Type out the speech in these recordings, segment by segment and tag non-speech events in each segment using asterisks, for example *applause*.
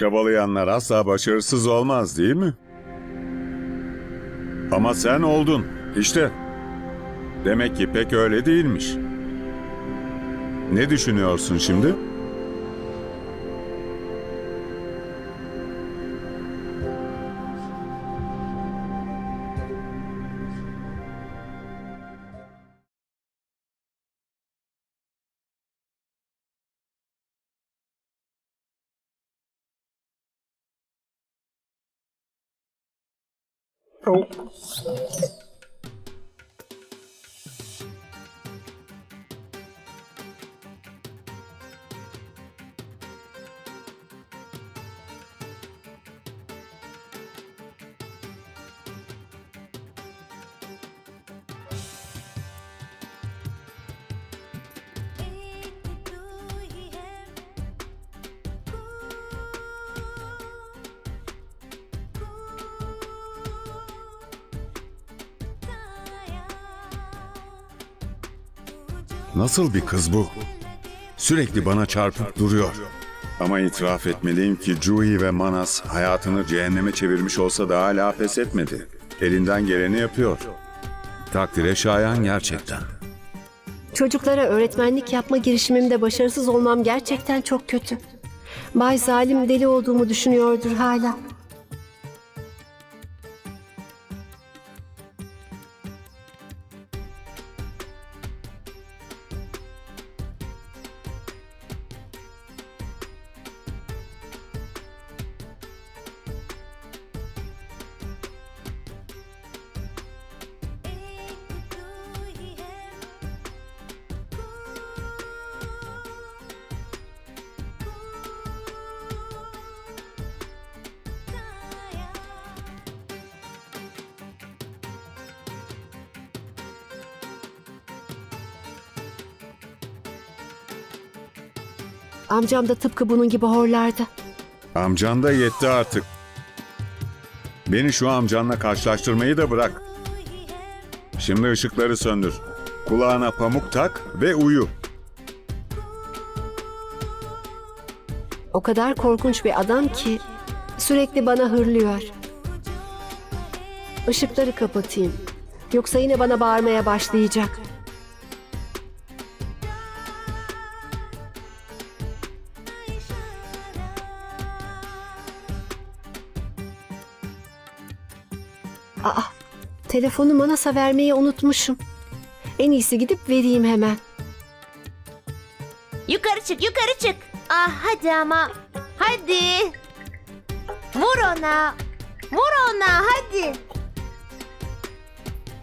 Çabalayanlar asla başarısız olmaz değil mi? Ama sen oldun. İşte. Demek ki pek öyle değilmiş. Ne düşünüyorsun şimdi? Tchau. Nasıl bir kız bu? Sürekli bana çarpıp duruyor. Ama itiraf etmeliyim ki Juhi ve Manas hayatını cehenneme çevirmiş olsa da hala pes etmedi. Elinden geleni yapıyor. Takdire şayan gerçekten. Çocuklara öğretmenlik yapma girişimimde başarısız olmam gerçekten çok kötü. Bay Zalim deli olduğumu düşünüyordur hala. Amcam da tıpkı bunun gibi horlardı. Amcan da yetti artık. Beni şu amcanla karşılaştırmayı da bırak. Şimdi ışıkları söndür. Kulağına pamuk tak ve uyu. O kadar korkunç bir adam ki sürekli bana hırlıyor. Işıkları kapatayım. Yoksa yine bana bağırmaya başlayacak. Telefonu Manas'a vermeyi unutmuşum. En iyisi gidip vereyim hemen. Yukarı çık, yukarı çık. Ah hadi ama. Hadi. Vur ona. Vur ona hadi.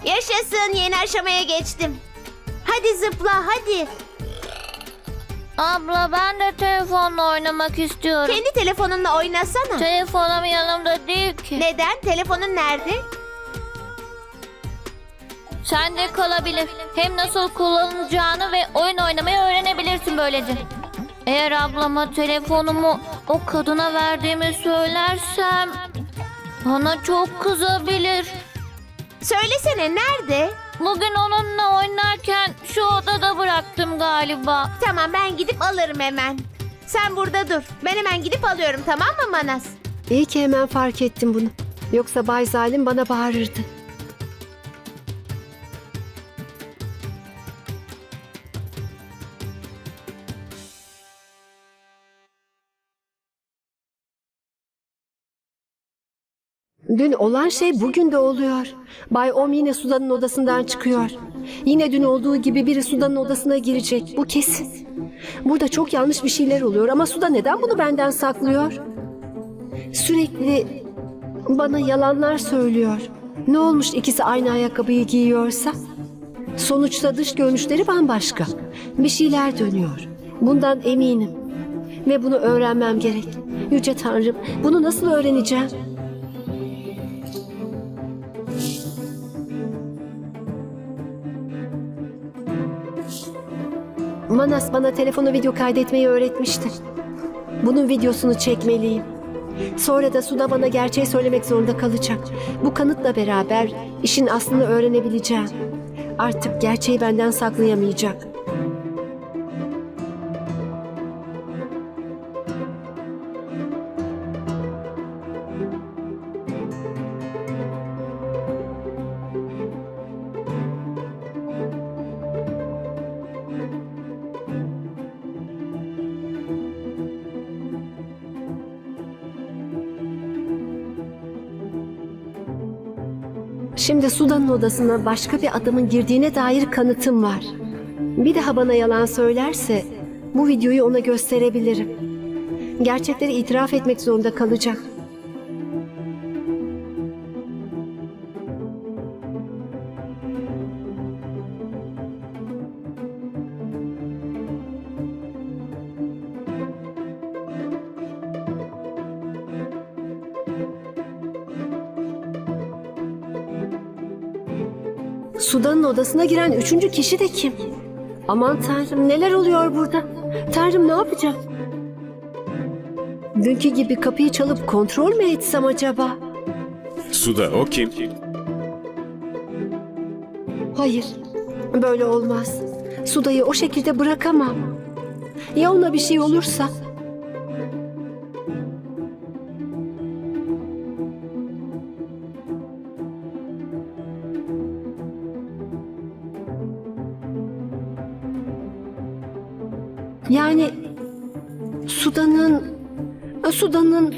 Yaşasın yeni aşamaya geçtim. Hadi zıpla hadi. Abla ben de telefonla oynamak istiyorum. Kendi telefonunla oynasana. Telefonum yanımda değil ki. Neden? Telefonun nerede? Sende kalabilir. Hem nasıl kullanılacağını ve oyun oynamayı öğrenebilirsin böylece. Eğer ablama telefonumu o kadına verdiğimi söylersem bana çok kızabilir. Söylesene nerede? Bugün onunla oynarken şu odada bıraktım galiba. Tamam ben gidip alırım hemen. Sen burada dur. Ben hemen gidip alıyorum tamam mı Manas? İyi ki hemen fark ettim bunu. Yoksa Bay Zalim bana bağırırdı. Dün olan şey bugün de oluyor. Bay Om yine Sudan'ın odasından çıkıyor. Yine dün olduğu gibi biri Sudan'ın odasına girecek. Bu kesin. Burada çok yanlış bir şeyler oluyor ama Suda neden bunu benden saklıyor? Sürekli bana yalanlar söylüyor. Ne olmuş ikisi aynı ayakkabıyı giyiyorsa? Sonuçta dış görünüşleri bambaşka. Bir şeyler dönüyor. Bundan eminim. Ve bunu öğrenmem gerek. Yüce Tanrım, bunu nasıl öğreneceğim? Manas bana telefonu video kaydetmeyi öğretmişti. Bunun videosunu çekmeliyim. Sonra da Suda bana gerçeği söylemek zorunda kalacak. Bu kanıtla beraber işin aslını öğrenebileceğim. Artık gerçeği benden saklayamayacak. Şimdi Sudan'ın odasına başka bir adamın girdiğine dair kanıtım var. Bir daha bana yalan söylerse bu videoyu ona gösterebilirim. Gerçekleri itiraf etmek zorunda kalacak. Sudan'ın odasına giren üçüncü kişi de kim? Aman tanrım neler oluyor burada? Tanrım ne yapacağım? Dünkü gibi kapıyı çalıp kontrol mü etsem acaba? Suda o kim? Hayır, böyle olmaz. Suda'yı o şekilde bırakamam. Ya ona bir şey olursa? Yani Suda'nın Suda'nın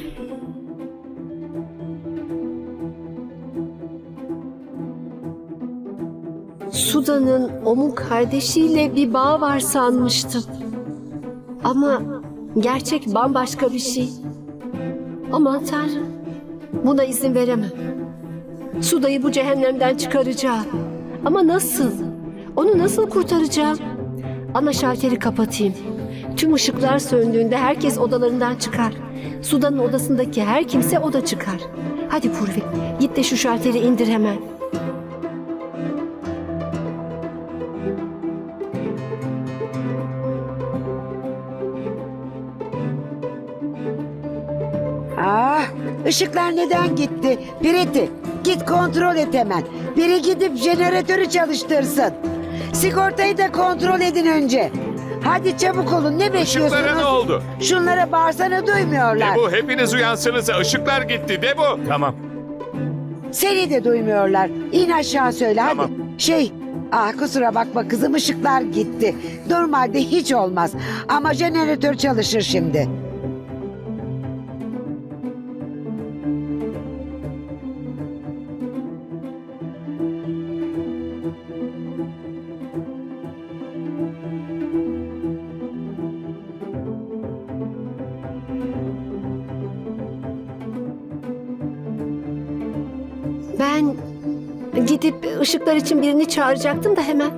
Suda'nın onun kardeşiyle bir bağ var sanmıştım. Ama gerçek bambaşka bir şey. Aman Tanrım. Buna izin veremem. Suda'yı bu cehennemden çıkaracağım. Ama nasıl? Onu nasıl kurtaracağım? Ana şalteri kapatayım. Tüm ışıklar söndüğünde herkes odalarından çıkar. Suda'nın odasındaki her kimse o da çıkar. Hadi Purvi, git de şu şalteri indir hemen. Ah, ışıklar neden gitti? Piriti, git kontrol et hemen. Biri gidip jeneratörü çalıştırsın. Sigortayı da kontrol edin önce. Hadi çabuk olun ne bekliyorsunuz? Işıklara ne oldu? Şunlara bağırsana duymuyorlar. Debu hepiniz uyansınız. Işıklar gitti. Debu. Tamam. Seni de duymuyorlar. İn aşağı söyle hadi. Tamam. Şey, ah kusura bakma kızım ışıklar gitti. Normalde hiç olmaz. Ama jeneratör çalışır şimdi. Gidip ışıklar için birini çağıracaktım da hemen.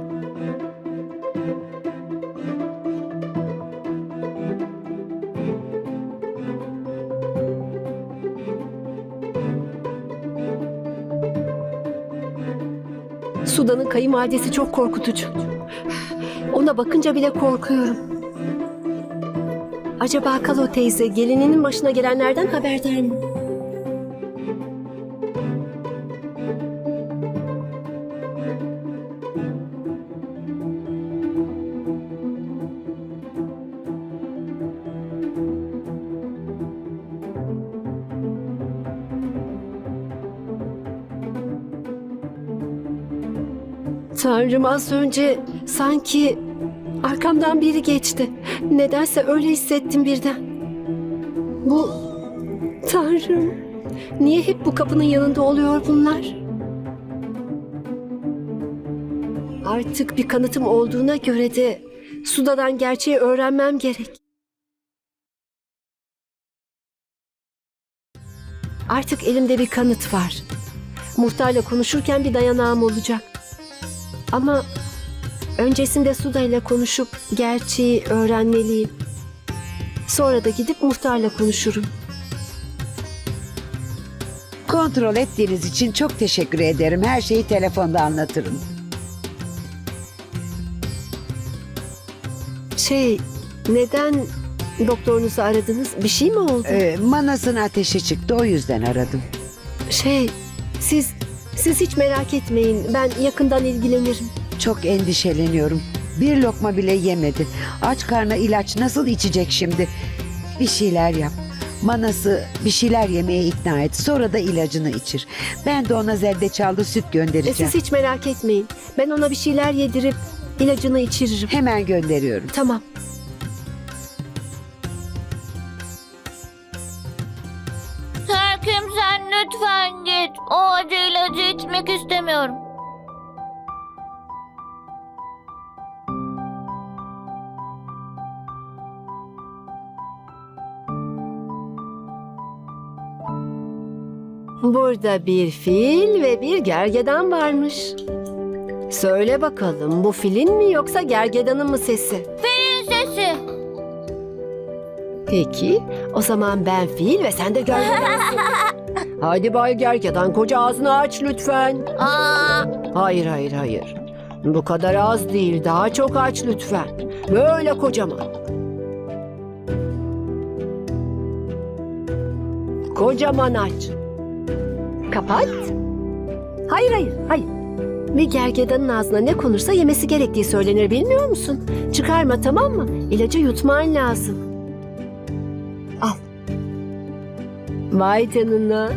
Sudan'ın kayınvalidesi çok korkutucu. Ona bakınca bile korkuyorum. Acaba Kalo teyze gelininin başına gelenlerden haberdar mı? Tanrım az önce sanki arkamdan biri geçti. Nedense öyle hissettim birden. Bu Tanrım niye hep bu kapının yanında oluyor bunlar? Artık bir kanıtım olduğuna göre de Suda'dan gerçeği öğrenmem gerek. Artık elimde bir kanıt var. Muhtarla konuşurken bir dayanağım olacak. Ama öncesinde Suda ile konuşup gerçeği öğrenmeliyim. Sonra da gidip muhtarla konuşurum. Kontrol ettiğiniz için çok teşekkür ederim. Her şeyi telefonda anlatırım. Şey, neden doktorunuzu aradınız? Bir şey mi oldu? Ee, Manas'ın ateşi çıktı o yüzden aradım. Şey, siz siz hiç merak etmeyin. Ben yakından ilgilenirim. Çok endişeleniyorum. Bir lokma bile yemedi. Aç karnına ilaç nasıl içecek şimdi? Bir şeyler yap. Manas'ı bir şeyler yemeye ikna et. Sonra da ilacını içir. Ben de ona zerdeçallı süt E, göndereceğim. siz hiç merak etmeyin. Ben ona bir şeyler yedirip ilacını içiririm. Hemen gönderiyorum. Tamam. O acı ilacı içmek istemiyorum. Burada bir fil ve bir gergedan varmış. Söyle bakalım bu filin mi yoksa gergedanın mı sesi? Filin sesi. Peki o zaman ben fil ve sen de gergedansın. *laughs* Hadi Bay Gergedan koca ağzını aç lütfen. Aa, Hayır hayır hayır. Bu kadar az değil daha çok aç lütfen. Böyle kocaman. Kocaman aç. Kapat. Hayır hayır hayır. Ve gergedanın ağzına ne konursa yemesi gerektiği söylenir bilmiyor musun? Çıkarma tamam mı? İlacı yutman lazım. Al. Vay canına.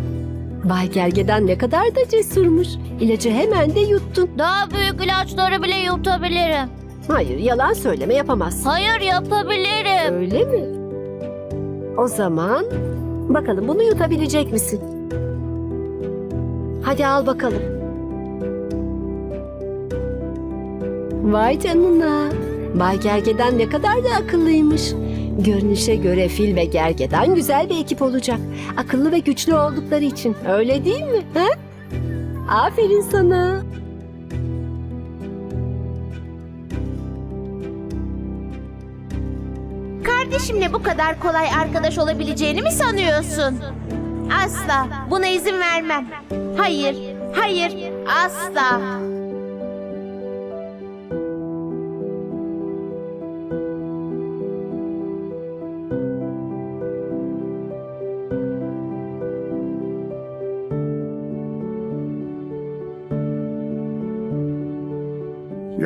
Bay Gergedan ne kadar da cesurmuş. İlacı hemen de yuttun. daha büyük ilaçları bile yutabilirim. Hayır yalan söyleme yapamazsın. Hayır yapabilirim. Öyle mi? O zaman bakalım bunu yutabilecek misin? Hadi al bakalım. Vay canına. Bay Gergedan ne kadar da akıllıymış. Görünüşe göre fil ve gergedan güzel bir ekip olacak. Akıllı ve güçlü oldukları için. Öyle değil mi? He? Aferin sana. Kardeşimle bu kadar kolay arkadaş olabileceğini mi sanıyorsun? Asla. Buna izin vermem. Hayır, hayır, asla.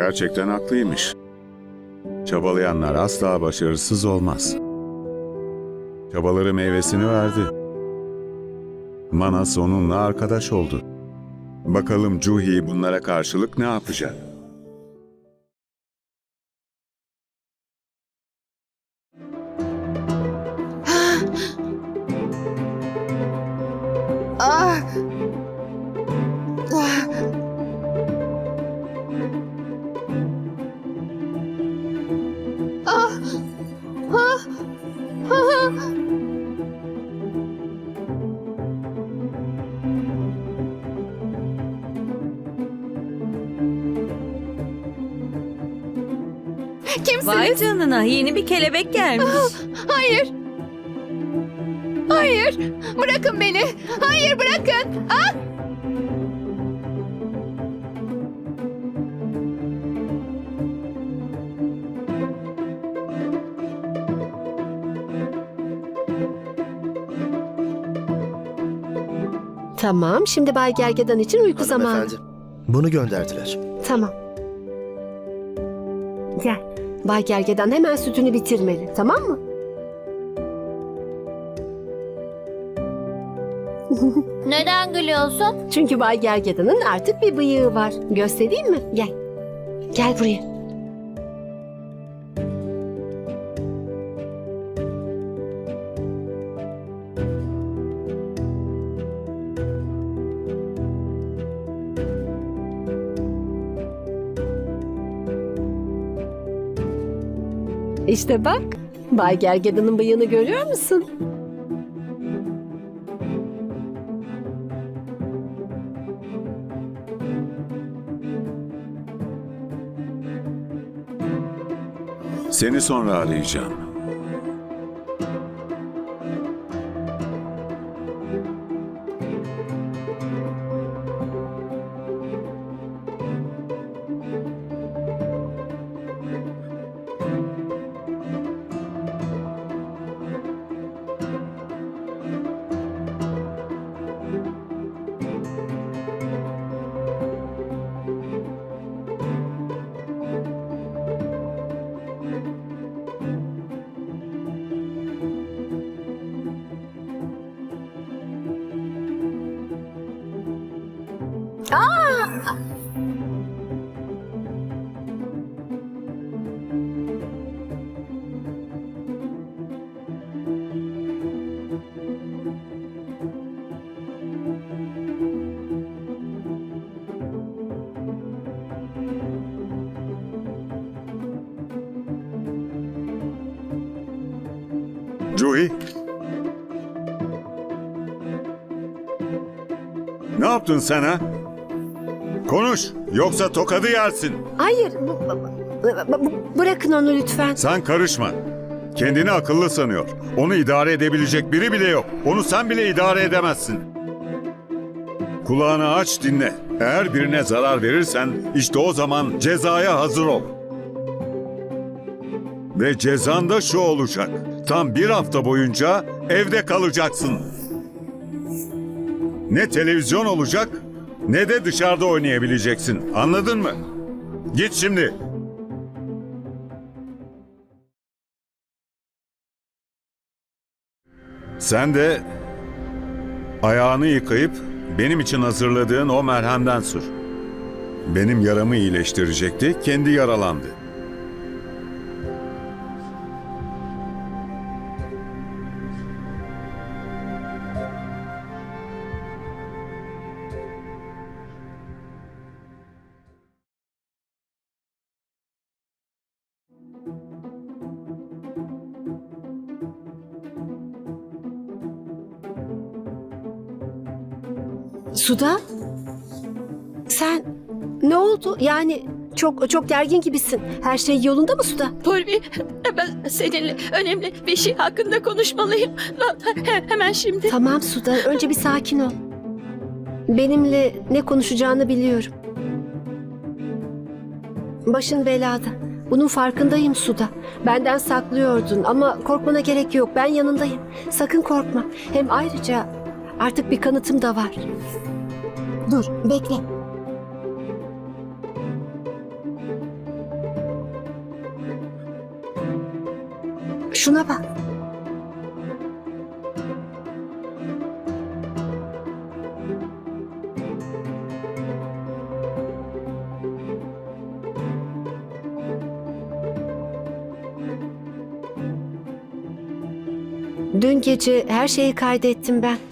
Gerçekten haklıymış. Çabalayanlar asla başarısız olmaz. Çabaları meyvesini verdi. Manas onunla arkadaş oldu. Bakalım Juhi bunlara karşılık ne yapacak? Vay canına yeni bir kelebek gelmiş. Hayır. Hayır. Bırakın beni. Hayır bırakın. Ah! Tamam şimdi Bay Gergedan için uyku zamanı. Hanımefendi, bunu gönderdiler. Tamam. Bay Gergedan hemen sütünü bitirmeli. Tamam mı? *laughs* Neden gülüyorsun? Çünkü Bay Gergedan'ın artık bir bıyığı var. Göstereyim mi? Gel. Gel buraya. İşte bak. Bay Gergedan'ın bıyığını görüyor musun? Seni sonra arayacağım. Juhi. Ne yaptın sen ha? Konuş yoksa tokadı yersin. Hayır. bu- bu- bu- bırakın onu lütfen. Sen karışma. Kendini akıllı sanıyor. Onu idare edebilecek biri bile yok. Onu sen bile idare edemezsin. Kulağını aç dinle. Eğer birine zarar verirsen işte o zaman cezaya hazır ol. Ve cezan da şu olacak. Tam bir hafta boyunca evde kalacaksın. Ne televizyon olacak ne de dışarıda oynayabileceksin. Anladın mı? Git şimdi. Sen de ayağını yıkayıp benim için hazırladığın o merhemden sür. Benim yaramı iyileştirecekti, kendi yaralandı. Suda? Sen ne oldu? Yani çok çok gergin gibisin. Her şey yolunda mı Suda? Purvi, ben seninle önemli bir şey hakkında konuşmalıyım. He- Hemen şimdi. Tamam Suda. Önce bir sakin ol. Benimle ne konuşacağını biliyorum. Başın belada. Bunun farkındayım Suda. Benden saklıyordun ama korkmana gerek yok. Ben yanındayım. Sakın korkma. Hem ayrıca artık bir kanıtım da var. Dur, bekle. Şuna bak. Dün gece her şeyi kaydettim ben.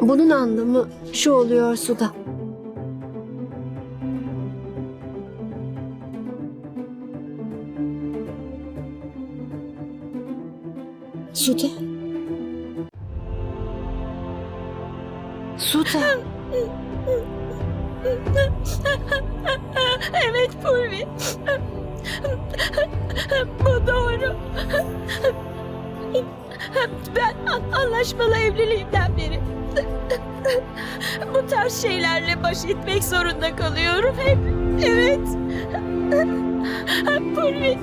Bunun anlamı şu oluyor Suda. Suda. Suda. *laughs* Evet Purvi. Bu doğru. Ben an- anlaşmalı evliliğimden beri bu tarz şeylerle baş etmek zorunda kalıyorum hep. Evet. Purvi,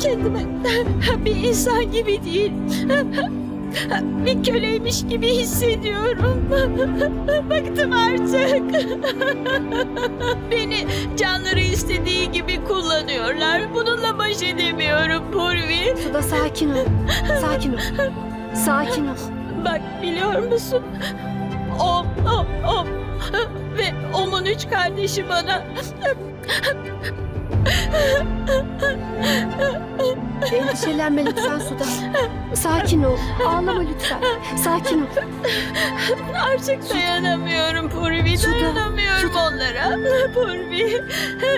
kendime bir insan gibi değil. Bir köleymiş gibi hissediyorum. Bıktım artık. Beni canları istediği gibi kullanıyorlar. Bununla baş edemiyorum Purvi. Suda sakin ol. Sakin ol. Sakin ol. Biliyor musun? Om, om, om. Ve Om'un üç kardeşi bana Endişelenme lütfen Suda. Sakin ol. Ağlama lütfen. Sakin ol. artık dayanamıyorum Purvi. Suda, Dayanamıyorum Suda. onlara. Purvi.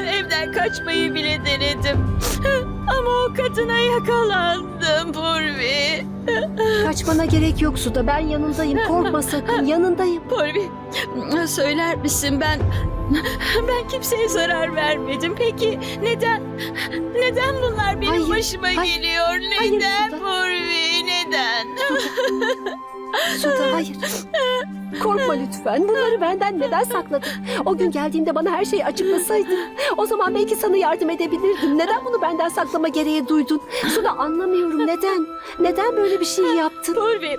Evden kaçmayı bile denedim. Ama o kadına yakalandım Purvi. Kaçmana gerek yok Suda. Ben yanındayım. Korkma sakın. Yanındayım. Purvi söyler misin ben ben kimseye zarar vermedim. Peki neden neden bunlar benim Hayır, başıma hayır, geliyor? hayır Neden Suda. Purvi neden? *laughs* Suda hayır. Korkma lütfen. Bunları benden neden sakladın? O gün geldiğinde bana her şeyi açıklasaydın. O zaman belki sana yardım edebilirdim. Neden bunu benden saklama gereği duydun? Suda anlamıyorum. Neden? Neden böyle bir şey yaptın? Purvi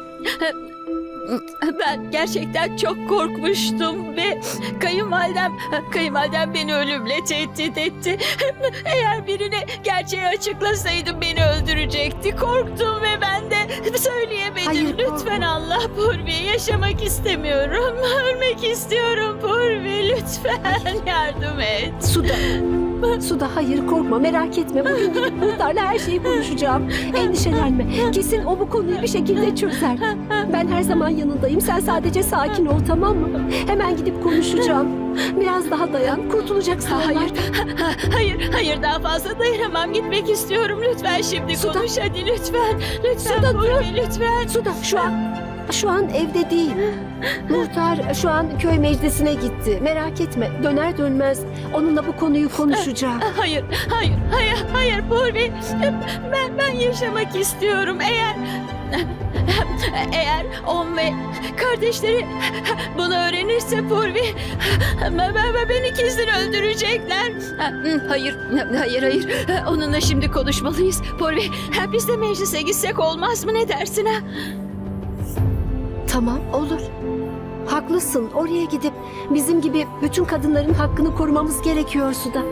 ben gerçekten çok korkmuştum ve kayınvalidem kayınvalidem beni ölümle tehdit etti. Eğer birine gerçeği açıklasaydım beni öldürecekti. Korktum ve ben de söyleyemedim. Hayır, korkma. lütfen Allah Purvi yaşamak istemiyorum. Ölmek istiyorum Purvi lütfen yardım et. Suda. Suda hayır korkma merak etme. Bugün gidip muhtarla her şeyi konuşacağım. Endişelenme. Kesin o bu konuyu bir şekilde çözer. Ben her zaman yanındayım. Sen sadece sakin ol tamam mı? Hemen gidip konuşacağım. Biraz daha dayan. Kurtulacaksın. Hayır, hayır, hayır daha fazla dayanamam. Gitmek istiyorum. Lütfen şimdi Suda. konuş hadi lütfen. Lütfen Suda, Purvi lütfen. Suda şu an şu an evde değil. Muhtar şu an köy meclisine gitti. Merak etme. Döner dönmez onunla bu konuyu konuşacağım. *laughs* Hayır, hayır, hayır, hayır Purvi. Ben, ben yaşamak istiyorum. Eğer, eğer on ve kardeşleri bunu öğrenirse Purvi, ben, ben, beni kesin öldürecekler. Hayır, hayır, hayır. Onunla şimdi konuşmalıyız. Purvi, biz de meclise gitsek olmaz mı? Ne dersin ha? Tamam olur. Haklısın. Oraya gidip bizim gibi bütün kadınların hakkını korumamız gerekiyor Suda.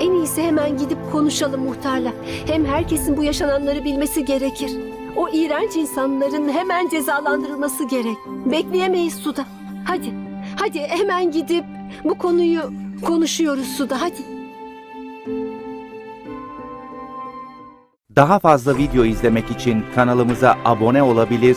En iyisi hemen gidip konuşalım muhtarla. Hem herkesin bu yaşananları bilmesi gerekir. O iğrenç insanların hemen cezalandırılması gerek. Bekleyemeyiz Suda. Hadi, hadi hemen gidip bu konuyu konuşuyoruz Suda. Hadi. Daha fazla video izlemek için kanalımıza abone olabilir,